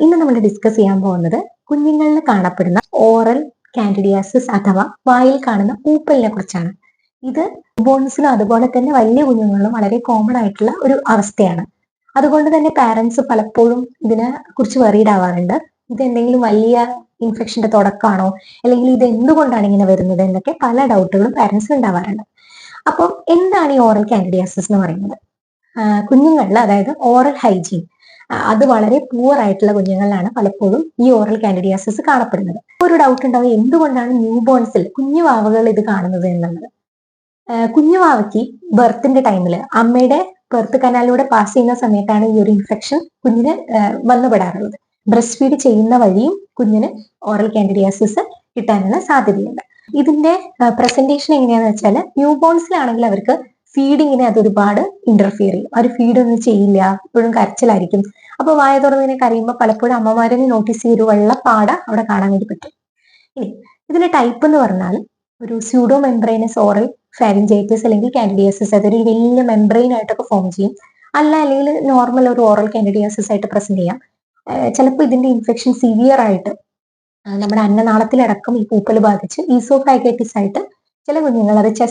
ഇന്ന് നമ്മൾ ഡിസ്കസ് ചെയ്യാൻ പോകുന്നത് കുഞ്ഞുങ്ങളിൽ കാണപ്പെടുന്ന ഓറൽ കാൻഡിഡിയാസിസ് അഥവാ വായിൽ കാണുന്ന പൂപ്പലിനെ കുറിച്ചാണ്. ഇത് ബോൺസിലും അതുപോലെ തന്നെ വലിയ കുഞ്ഞുങ്ങളിലും വളരെ കോമൺ ആയിട്ടുള്ള ഒരു അവസ്ഥയാണ്. അതുകൊണ്ട് തന്നെ പാരന്റ്സ് പലപ്പോഴും ഇതിനെ കുറിച്ച് വെറീഡ് ആവാറുണ്ട്. ഇത് എന്തെങ്കിലും വലിയ ഇൻഫെക്ഷന്റെ തുടക്കമാണോ? അല്ലെങ്കിൽ ഇത് എന്തുകൊണ്ടാണ് ഇങ്ങനെ വരുന്നത് എന്നൊക്കെ പല ഡൗട്ടുകളും പാരൻസിന് ഉണ്ടാവാറുണ്ട്. അപ്പം എന്താണ് ഈ ഓറൽ കാൻഡിഡിയാസിസ് എന്ന് പറയുന്നത്? കുഞ്ഞുങ്ങളിൽ അതായത് ഓറൽ ഹൈജീൻ അത് വളരെ പൂവർ ആയിട്ടുള്ള കുഞ്ഞുങ്ങളിലാണ് പലപ്പോഴും ഈ ഓറൽ കാൻഡിഡിയാസിസ് കാണപ്പെടുന്നത്. ഒരു ഡൗട്ട് ഉണ്ടാവും എന്തുകൊണ്ടാണ് ന്യൂ ബോൺസിൽ കുഞ്ഞു വാവകൾ ഇത് കാണുന്നത് എന്നുള്ളത്? കുഞ്ഞുവാവയ്ക്ക് കുഞ്ഞു വാവയ്ക്ക് ബർത്തിന്റെ ടൈമിൽ അമ്മയുടെ ബർത്ത് കനാലിലൂടെ പാസ് ചെയ്യുന്ന സമയത്താണ് ഈ ഒരു ഇൻഫെക്ഷൻ കുഞ്ഞിന് വന്നുപെടാറുള്ളത്. ബ്രസ്റ്റ് ഫീഡ് ചെയ്യുന്ന വഴിയും കുഞ്ഞിന് ഓറൽ കാൻഡിഡിയാസിസ് കിട്ടാനുള്ള സാധ്യതയുണ്ട്. ഇതിന്റെ പ്രസന്റേഷൻ എങ്ങനെയാന്ന് വെച്ചാൽ ന്യൂ ബോൺസിലാണെങ്കിൽ അവർക്ക് ഫീഡിങ്ങിനെ അത് ഒരുപാട് ഇന്റർഫിയർ ചെയ്യും. ഒരു ഫീഡ് ഒന്നും ചെയ്യില്ല. എപ്പോഴും കരച്ചിലായിരിക്കും. അപ്പൊ വായ തുറന്നിങ്ങനെ കരയുമ്പോൾ പലപ്പോഴും അമ്മമാരെ നോട്ടീസ് ചെയ്ത് വെള്ളപ്പാട പാട അവിടെ കാണാൻ വേണ്ടി പറ്റും. ഇനി ഇതിന്റെ ടൈപ്പ് എന്ന് പറഞ്ഞാൽ ഒരു സ്യൂഡോ മെംബ്രെയിനസ് ഓറൽ ഫാരിഞ്ചൈറ്റിസ് അല്ലെങ്കിൽ കാൻഡിഡിയാസിസ് അതൊരു വലിയ മെംബ്രെയിൻ ആയിട്ടൊക്കെ ഫോം ചെയ്യും. അല്ല അല്ലെങ്കിൽ നോർമൽ ഒരു ഓറൽ കാൻഡിഡിയാസിസ് ആയിട്ട് പ്രസന്റ് ചെയ്യാം. ചിലപ്പോൾ ഇതിന്റെ ഇൻഫെക്ഷൻ സിവിയർ ആയിട്ട് നമ്മുടെ അന്നനാളത്തിലടക്കം ഈ പൂപ്പൽ ബാധിച്ച് ഈസോഫാഗൈറ്റിസ് ആയിട്ട് ചില കുഞ്ഞുങ്ങൾ അത്